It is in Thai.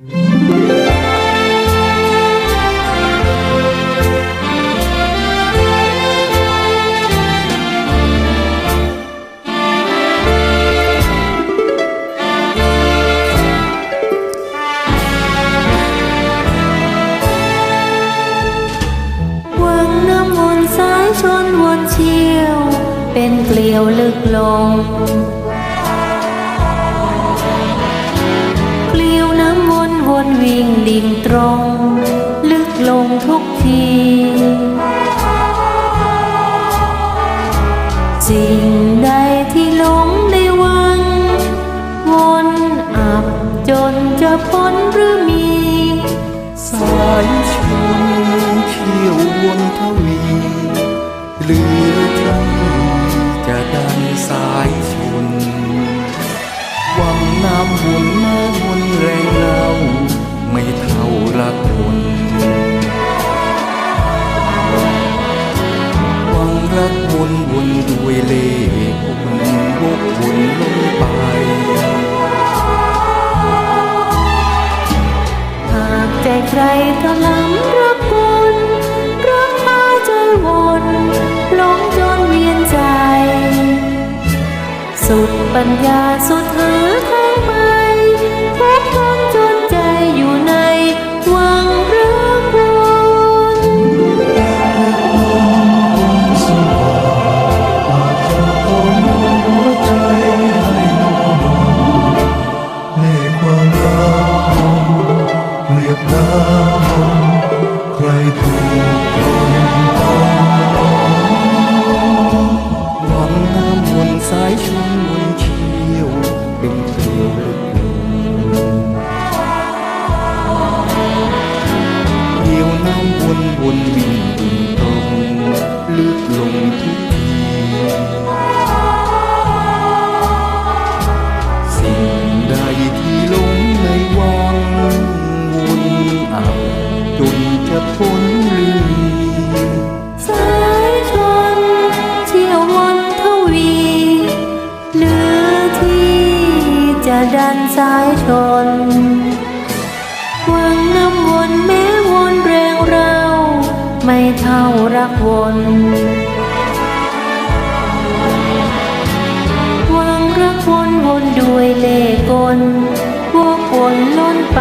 เชี่ยวเป็นเกลียวลึกลง ดิ่งตรง ลึกลงทุกทีสิ่งใดที่หลงในวัง วนอับจนจะพ้นหรือมี สายชนเที่ยววนทวีหรือใครจะดันสายชน วังน้ำวนม่ว วนด้วยเล่ห์วนวกวนลงไป หากใจใครถลำรักวนรักพาใจวนหลงจนเวียนใจ สุดปัญญาสุดหาทางไปทุกทน นจะพ้นหรือมีสายชนเที่ยววนทวีเหลือที่จะดันสายชนวังน้ำวนแม้วนแรงเรา ไม่เท่ารักวนวังรักวนวนด้วยเล่กลวกวนล้นไป